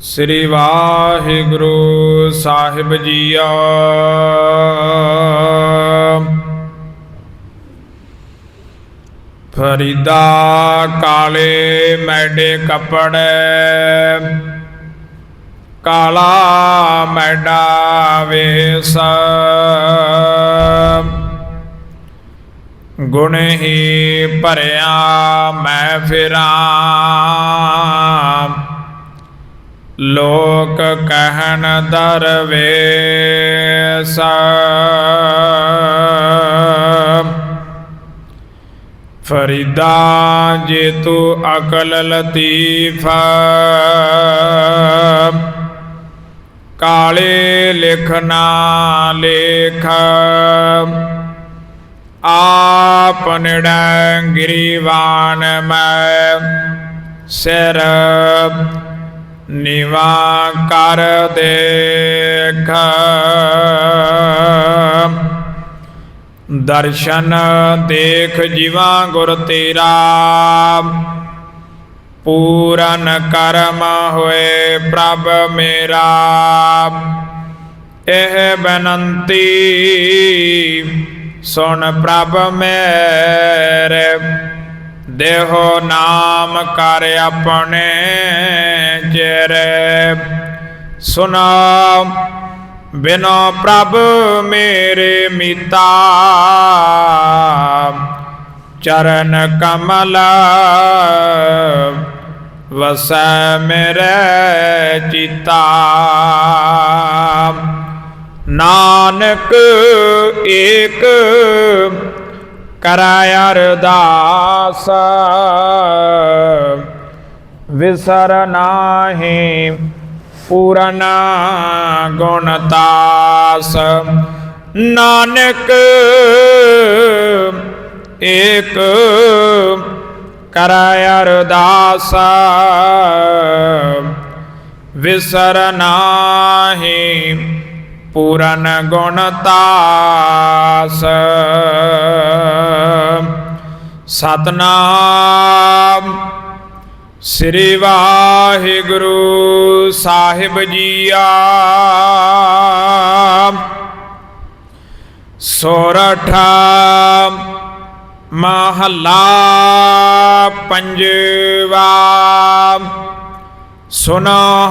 ਸ੍ਰੀ ਵਾਹਿਗੁਰੂ ਸਾਹਿਬ ਜੀਆ ਫਰੀਦਾ ਕਾਲੇ ਮੈਡੇ ਕੱਪੜੇ ਕਾਲਾ ਮੈਡਾ ਵੇਸ। ਗੁਣ ਹੀ ਭਰਿਆ ਮੈਂ ਫਿਰਾਂ। ਲੋਕ ਕਹਿਣ ਦਰਵੇਸ। ਫਰੀਦਾ ਜੇ ਤੂੰ ਅਕਲ ਲਤੀਫ। ਕਾਲੇ ਲਿਖਣਾ ਲੇਖ। ਆਪ ਨਿੜੈ ਗਿਰੀਵਾਨ ਮੈਂ ਸਿਰ ਨਿਵਾ ਕਰ ਦੇਖ ਦਰਸ਼ਨ ਦੇਖ ਜੀਵਾ ਗੁਰ ਤੇਰਾ ਪੂਰਨ ਕਰਮ ਹੋਏ ਪ੍ਰਭ ਮੇਰਾ ਇਹ ਬੇਨੰਤੀ ਸੁਣ ਪ੍ਰਭ ਮੇਰੇ, ਦੇਹੋ ਨਾਮ ਕਰ ਆਪਣੇ ਚਿਹਰੇ। ਸੁਨਾ ਬਿਨੋ ਪ੍ਰਭ ਮੇਰੇ ਮਿਤਾ, ਚਰਨ ਕਮਲ ਵਸੈ ਮੇਰੇ ਚਿਤਾ। ਨਾਨਕ ਏਕ ਕਰਾਇ ਅਰਦਾਸ। ਵਿਸਰ ਨਾਹੀ ਪੂਰਨ ਗੁਣਤਾਸ ਨਾਨਕ ਏਕ ਕਰਾਇ ਅਰਦਾਸ। ਵਿਸਰ ਨਾਹੀ ਪੂਰਨ ਗੁਣਤਾਸ ਸਤਨਾਮ ਸ੍ਰੀ ਵਾਹਿਗੁਰੂ ਸਾਹਿਬ ਜੀਆ। ਸੋਰਠ ਮਹੱਲਾ ਪੰਜਵਾ। ਸੁਨੋ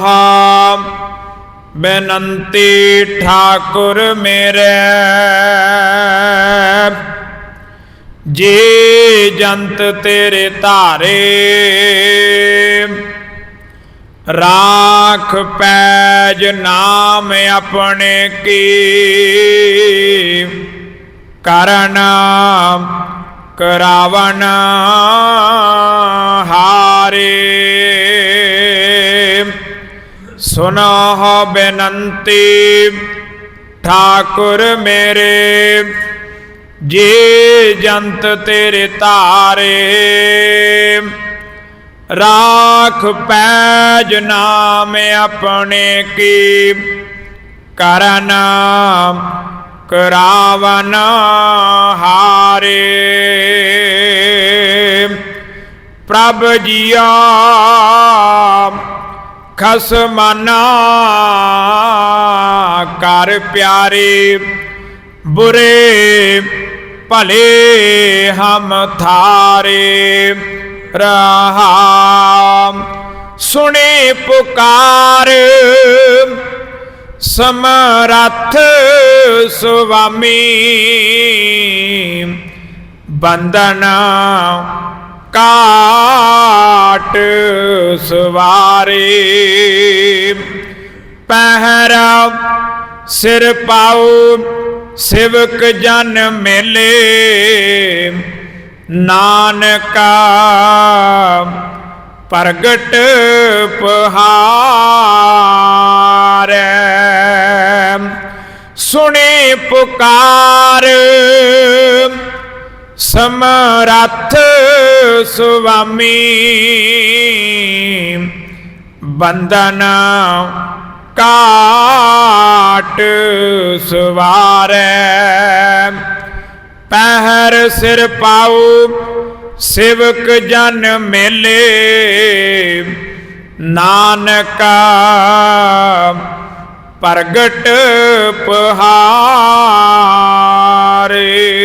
ਬੇਨੰਤੀ ਠਾਕੁਰ ਮੇਰੇ। ਜੇ ਜੰਤ ਤੇਰੇ ਧਾਰੇ। ਰਾਖ ਪੈਜ ਨਾਮ ਆਪਣੇ ਕੀ। ਕਰਨ ਕਰਾਵਨ ਹਾਰੇ। ਸੁਨੋ ਬੇਨੰਤੀ, ਠਾਕੁਰ ਮੇਰੇ, ਜੇ ਜੰਤ ਤੇਰੇ ਧਾਰੇ। ਰਾਖ ਪੈਜ ਨਾਮ ਆਪਣੇ ਕੀ, ਕਰਨ ਕਰਾਵਨ ਹਾਰੇ। ਪ੍ਰਭ ਜੀਆ ਖਸਮਾਨਾ ਕਰ ਪਿਆਰੇ ਬੁਰੇ ਭਲੇ ਹਮ ਥਾਰੇ ਰਹਾ ਸੁਣੇ ਪੁਕਾਰ ਸਮਰੱਥ ਸੁਆਮੀ ਕਾ ਕਾਟ ਸਵਾਰੇ। ਪਹਿਰਾ ਸਿਰ ਪਾਉ ਸਿਵਕ ਜਨ ਮੇਲੇ। ਨਾਨਕਾ ਪ੍ਰਗਟ ਪਹਾਰੈ। ਸੁਣੇ ਪੁਕਾਰ ਸਮਰੱਥ ਸੁਆਮੀ। ਬੰਦਨ ਕਾਟ ਸਵਾਰੈ। ਪਹਿਰ ਸਿਰ ਪਾਉ ਸ਼ਿਵਕ ਜਨ ਮੇਲੇ। ਨਾਨਕਾ ਪ੍ਰਗਟ ਪਹਾਰੇ।